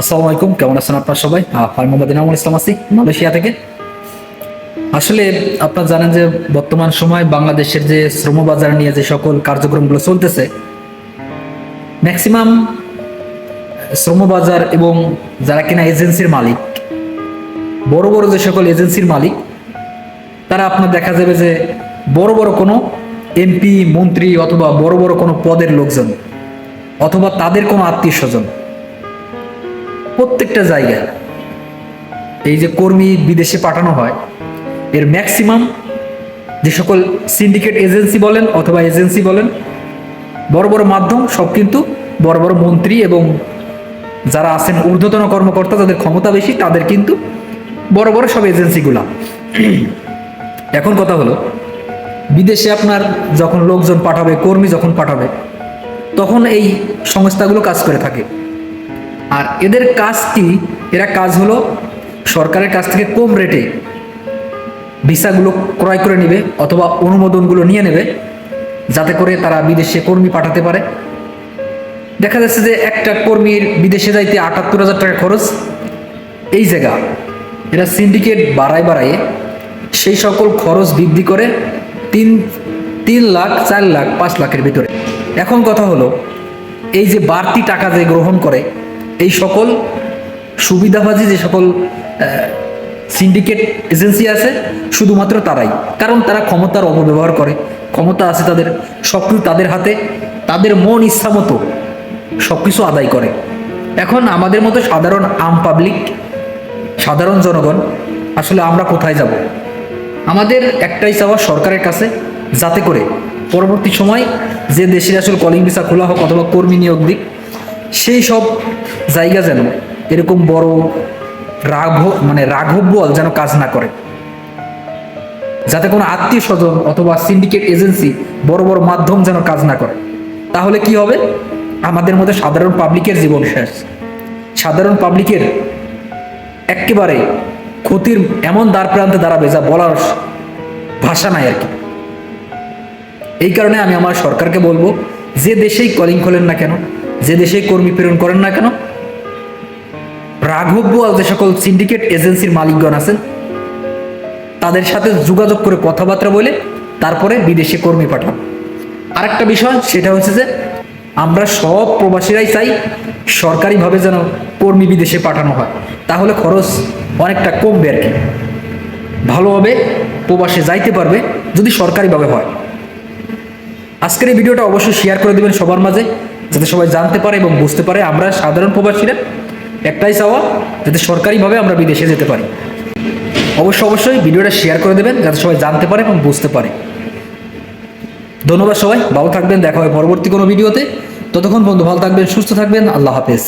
আসসালামু আলাইকুম, কেমন আছেন আপনার সবাই? আমি মোহাম্মদ ইনামুল ইসলাম আছি, মালয়েশিয়া থেকে। আসলে আপনারা জানেন যে বর্তমান সময় বাংলাদেশের যে শ্রম বাজার নিয়ে যে সকল কার্যক্রমগুলো চলতেছে ম্যাক্সিমাম শ্রম বাজার এবং যারা কিনা এজেন্সির মালিক, বড় বড় যে সকল এজেন্সির মালিক, তারা আপনার দেখা যাবে যে বড় বড় কোনো এমপি মন্ত্রী অথবা বড় বড় কোনো পদের লোকজন অথবা তাদের কোনো আত্মীয় স্বজন প্রত্যেকটা জায়গায়। এই যে কর্মী বিদেশে পাঠানো হয়, এর ম্যাক্সিমাম যে সকল সিন্ডিকেট এজেন্সি বলেন অথবা এজেন্সি বলেন, বড় বড় মাধ্যম, সব কিন্তু বড় বড় মন্ত্রী এবং যারা আছেন ঊর্ধ্বতন কর্মকর্তা, যাদের ক্ষমতা বেশি, তাদের কিন্তু বড় বড় সব এজেন্সিগুলা এখন কথা হলো, বিদেশে আপনার যখন লোকজন পাঠাবে, কর্মী যখন পাঠাবে, তখন এই সংস্থাগুলো কাজ করে থাকে। আর এদের কাজ কি? এরা কাজ হলো সরকারের কাছ থেকে কম রেটে ভিসাগুলো ক্রয় করে নেবে অথবা অনুমোদনগুলো নিয়ে নেবে, যাতে করে তারা বিদেশে কর্মী পাঠাতে পারে। দেখা যাচ্ছে যে একটা কর্মীর বিদেশে যাইতে আটাত্তর হাজার টাকা খরচ। এই জায়গা, এরা সিন্ডিকেট বাড়ায় বাড়ায় সেই সকল খরচ বৃদ্ধি করে তিন তিন লাখ, চার লাখ, পাঁচ লাখের ভিতরে। এখন কথা হলো, এই যে বাড়তি টাকা যে গ্রহণ করে এই সকল সুবিধাবাজি যে সকল সিন্ডিকেট এজেন্সি আছে, শুধুমাত্র তারাই। কারণ তারা ক্ষমতার অপব্যবহার করে। ক্ষমতা আছে তাদের সব কিছু তাদের হাতে, তাদের মন ইচ্ছা মতো সব কিছু আদায় করে। এখন আমাদের মতো সাধারণ আম পাবলিক সাধারণ জনগণ, আসলে আমরা কোথায় যাব? আমাদের একটাই চাওয়া সরকারের কাছে, যাতে করে পরবর্তী সময় যে দেশের আসলে কলিং ভিসা খোলা হোক অথবা কর্মী নিয়োগ দিক সেই সব জায়গা যেন এরকম বড় রাঘব মানে রাঘব বল যেন কাজ না করে। যাতে কোনো আত্মীয় স্বজন অথবা সিন্ডিকেট এজেন্সি বড় বড় মাধ্যম যেন কাজ না করে। তাহলে কি হবে? আমাদের মধ্যে সাধারণ পাবলিকের জীবন শেষ। সাধারণ পাবলিকের একেবারে ক্ষতির এমন দ্বার প্রান্তে দাঁড়াবে যা বলার ভাষা নাই আর কি। এই কারণে আমি আমার সরকারকে বলব, যে দেশেই কলিং খোলেন না কেন যে দেশেই কর্মী প্রেরণ করেন না কেন? রাঘব বোয়াল যে সকল সিন্ডিকেট এজেন্সির মালিকগণ আছেন, তাদের সাথে যোগাযোগ করে কথাবার্তা বলে তারপরে বিদেশে কর্মী পাঠান। আরেকটা বিষয়, সেটা হচ্ছে যে আমরা সব প্রবাসীরাই চাই সরকারিভাবে যেন কর্মী বিদেশে পাঠানো হয়। তাহলে খরচ অনেকটা কমবে আর কি। ভালোভাবে প্রবাসে যাইতে পারবে, যদি সরকারিভাবে হয়। আজকের এই ভিডিওটা অবশ্যই শেয়ার করে দেবেন সবার মাঝে। যাতে সবাই জানতে পারে এবং বুঝতে পারে, আমরা সাধারণ প্রবাসীরা একটাই চাওয়া, যাতে সরকারিভাবে আমরা বিদেশে যেতে পারি। অবশ্য অবশ্যই ভিডিওটা শেয়ার করে দেবেন, যাতে সবাই জানতে পারে এবং বুঝতে পারে। ধন্যবাদ সবাই, ভালো থাকবেন, দেখা হয় পরবর্তী কোনো ভিডিওতে। ততক্ষণ বন্ধু, ভালো থাকবেন, সুস্থ থাকবেন, আল্লাহ হাফেজ।